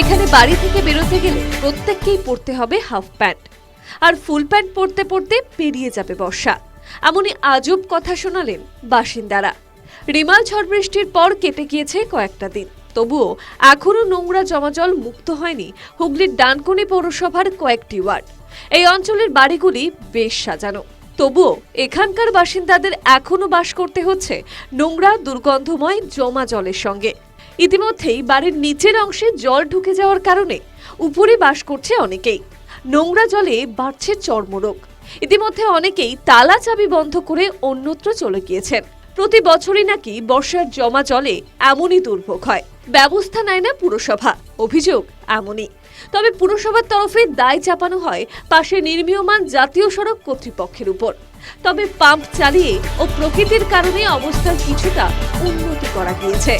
এখানে বাড়ি থেকে বেরোতে গেলে প্রত্যেককেই পরতে হবে হাফ প্যান্ট। আর ফুল প্যান্ট পরতে পরতে পেরিয়ে যাবে বর্ষা। এমনই আজব কথা শোনালেন বাসিন্দারা। রিমাল ঝড় বৃষ্টির পর কেটে গিয়েছে কয়েকটা দিন। তবুও এখনও নোংরা জমাজল মুক্ত হয়নি হুগলির ডানকুনি পৌরসভার কয়েকটি ওয়ার্ড। এই অঞ্চলের বাড়িগুলি বেশ সাজানো। তবুও এখানকার বাসিন্দাদের এখনও বাস করতে হচ্ছে নোংরা, দুর্গন্ধময় জমা জলের সঙ্গে। ইতিমধ্যেই বাড়ির নিচের অংশে জল ঢুকে যাওয়ার কারণে উপরে বাস করছে অনেকেই। নোংরা জলে বাড়ছে চর্মরোগ। ইতিমধ্যে অনেকেই তালা চাবি বন্ধ করে অন্যত্র চলে গিয়েছেন। প্রতি বছরই নাকি বর্ষার জমা জলে এমনই দুর্ভোগ হয়। ব্যবস্থা নেয় না পুরসভা। অভিযোগ এমনই। তবে পুরসভার তরফে দায় চাপানো হয় পাশে নির্মীয়মান জাতীয় সড়ক কর্তৃপক্ষের উপর। তবে পাম্প চালিয়ে ও প্রকৃতির কারণে অবস্থার কিছুটা উন্নতি করা গিয়েছে।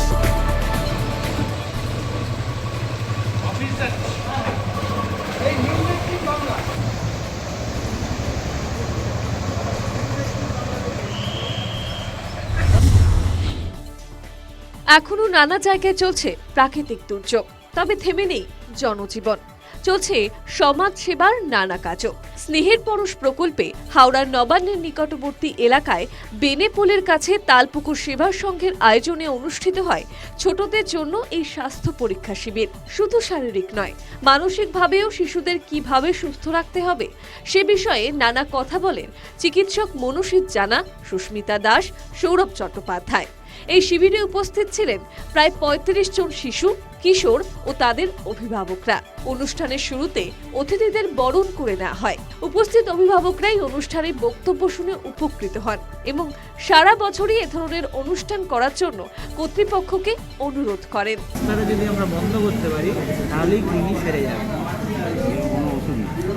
এখনও নানা জায়গায় চলছে প্রাকৃতিক দুর্যোগ তবে থেমে নেই জনজীবন। চলছে সমাজ সেবার নানা কাজও। স্নেহের পরশ প্রকল্পে হাওড়ার নবান্নের নিকটবর্তী এলাকায় বেনেপোলের কাছে তালপুকুর সেবা সংঘের আয়োজনে অনুষ্ঠিত হয় ছোটদের জন্য এই স্বাস্থ্য পরীক্ষা শিবির। শুধু শারীরিক নয়, মানসিকভাবেও শিশুদের কীভাবে সুস্থ রাখতে হবে সে বিষয়ে নানা কথা বলেন চিকিৎসক মনুষিত জানা, সুস্মিতা দাস, সৌরভ চট্টোপাধ্যায়। এই শিবিরে উপস্থিত ছিলেন প্রায় পঁয়ত্রিশ জন শিশু, কিশোর ও তাদের অভিভাবকরা। অনুষ্ঠানের শুরুতে অতিথিদের বরণ করে নেওয়া হয়। উপস্থিত অভিভাবকরাই অনুষ্ঠানে বক্তব্য শুনে উপকৃত হন এবং সারা বছরই এ ধরনের অনুষ্ঠান করার জন্য কর্তৃপক্ষকে অনুরোধ করেন। তারা যদি আমরা বন্ধ করতে পারি, তাহলেই কৃমি সেরে যাবে।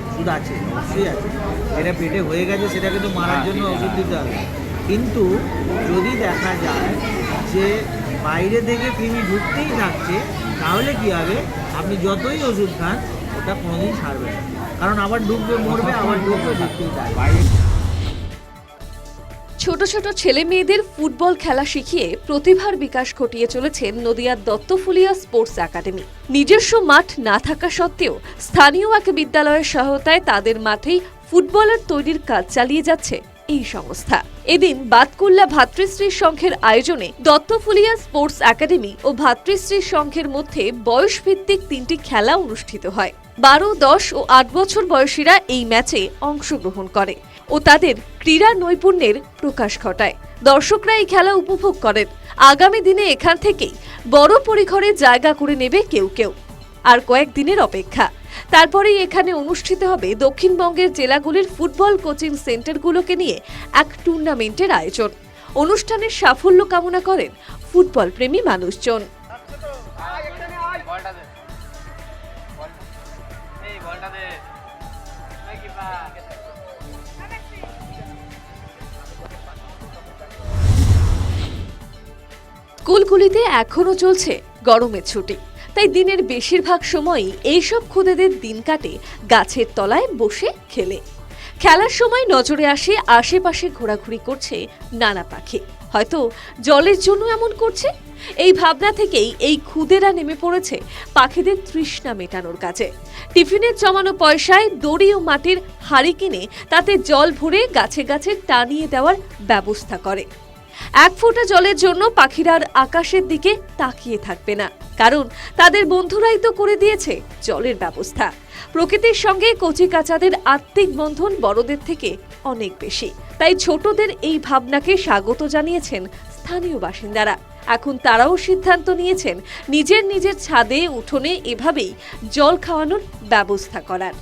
ওষুধ আছে, অবশ্যই আছে। পেটে হয়ে গেছে, সেটাকে তো মারার জন্য ওষুধ দিতে হবে। কিন্তু যদি দেখা যায় যে বাইরে থেকে কৃমি ঢুকতেই থাকছে, তাহলে কি হবে? আপনি যতই ওষুধ খান, ওটা কোনোদিন সারবে না। কারণ আবার ঢুকবে, মরবে, আবার ঢুকবে, ঢুকতেই বাইরে ছোট ছোট ছেলে মেয়েদের ফুটবল খেলা শিখিয়ে প্রতিভার বিকাশ ঘটিয়ে চলেছেন নদিয়ার দত্তফুলিয়া স্পোর্টস একাডেমি। নিজস্ব মাঠ না থাকা সত্ত্বেও স্থানীয় এক বিদ্যালয়ের সহায়তায় তাদের মাঠেই ফুটবলার তৈরির কাজ চালিয়ে যাচ্ছে এই সংস্থা। এদিন বাতকুল্লা ভাতৃশ্রী সংঘের আয়োজনে দত্তফুলিয়া স্পোর্টস একাডেমি ও ভাতৃশ্রী সংঘের মধ্যে বয়সভিত্তিক তিনটি খেলা অনুষ্ঠিত হয়। বারো, দশ ও আট বছর বয়সীরা এই ম্যাচে অংশগ্রহণ করে ও তাদের ক্রীড়া নৈপুণ্যের প্রকাশ ঘটায়। দর্শকরা এই খেলা উপভোগ করেন। আগামী দিনে এখান থেকেই বড় পরিঘরে জায়গা করে নেবে কেউ কেউ। আর কয়েকদিনের অপেক্ষা। তারপরেই এখানে অনুষ্ঠিত হবে দক্ষিণবঙ্গের জেলাগুলির ফুটবল কোচিং সেন্টারগুলোকে নিয়ে এক টুর্নামেন্টের আয়োজন। অনুষ্ঠানের সাফল্য কামনা করেন ফুটবল প্রেমী মানুষজন। স্কুলগুলিতে এখনও চলছে গরমের ছুটি। তাই দিনের বেশিরভাগ সময়ই এইসব খুদেদের দিন কাটে গাছের তলায় বসে খেলে। খেলার সময় নজরে আসে আশেপাশে ঘোরাঘুরি করছে নানা পাখি। হয়তো জলের জন্য এমন করছে? এই ভাবনা থেকেই এই খুদেরা নেমে পড়েছে পাখিদের তৃষ্ণা মেটানোর কাজে। টিফিনের জমানো পয়সায় দড়ি ও মাটির হাড়ি কিনে তাতে জল ভরে গাছে গাছে টানিয়ে দেওয়ার ব্যবস্থা করে। এক ফোঁটা জলের জন্য পাখিরা আর আকাশের দিকে তাকিয়ে থাকবে না, কারণ তাদের বন্ধুরাই তো করে দিয়েছে জলের ব্যবস্থা। প্রকৃতির সঙ্গে কচি কাচাদের আত্মিক বন্ধন বড়দের থেকে অনেক বেশি। তাই ছোটদের এই ভাবনাকে স্বাগত জানিয়েছেন স্থানীয় বাসিন্দারা। এখন তারাও সিদ্ধান্ত নিয়েছেন, নিজের নিজের ছাদে, উঠোনে এভাবেই জল খাওয়ানোর ব্যবস্থা করার।